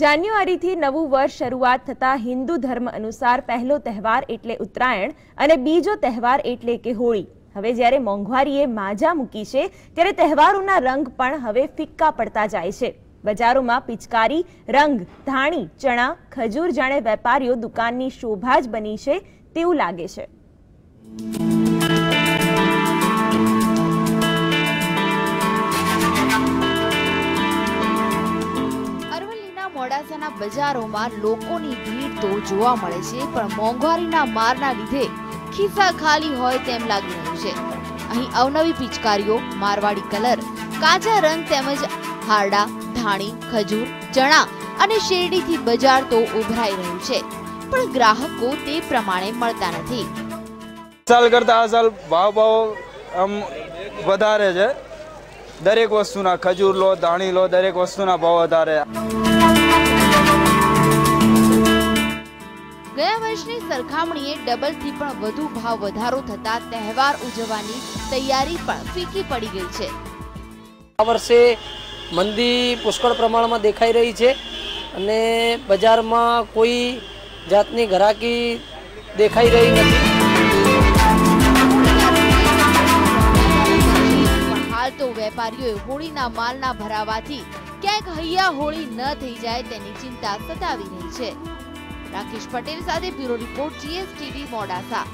જાન્યુઆરીથી નવું વર્ષ શરૂઆત થતા હિન્દુ ધર્મ અનુસાર પહેલો તહેવાર એટલે ઉત્તરાયણ અને બીજો તહેવાર એટલે કે હોળી. હવે જ્યારે મોંઘવારીએ માજા મૂકી છે, ત્યારે તહેવારોના રંગ પણ હવે ફિક્કા પડતા જાય છે. બજારોમાં પિચકારી, રંગ, ધાણી, ચણા, ખજૂર જાણે વેપારીઓ દુકાનની શોભા જ બની છે તેવું લાગે છે. મોડાસાના બજારોમાં લોકોની ભીડ તો જોવા મળે છે, પણ મોંઘવારીના મારના લીધે ખિસ્સા ખાલી હોય તેમ લાગી રહ્યું છે. અહીં અવનવી પિચકારીઓ, મારવાડી કલર, કાચા રંગ તેમજ હારડા, ધાણી, ખજૂર, ચણા અને શેરડીથી બજાર તો ઉભરાઈ રહ્યું છે, પણ ગ્રાહકો તે પ્રમાણે મળતા નથી. સાલ કરતા આ સાલ ભાવ ભાવ આમ વધારે છે. દરેક વસ્તુના ખજૂર લો, ધાણી લો, દરેક વસ્તુના ભાવ વધારે. સરખામણીએ ડબલથી પણ વધુ ભાવ વધારો થતા તહેવાર ઉજવવાની તૈયારી પણ ફીકી પડી ગઈ છે. આ વર્ષે મંદી પુષ્કળ પ્રમાણમાં દેખાઈ રહી છે અને બજારમાં કોઈ જાતની ઘરાકી દેખાઈ રહી નથી. હાલ તો વેપારીઓએ હોળીના માલના ભરાવાથી ક્યાંક હૈયા હોળી ન થઈ જાય તેની ચિંતા સતાવી રહી છે. રાકેશ પટેલ સાથે બ્યુરો રિપોર્ટ જીએસટીવી મોડાસા.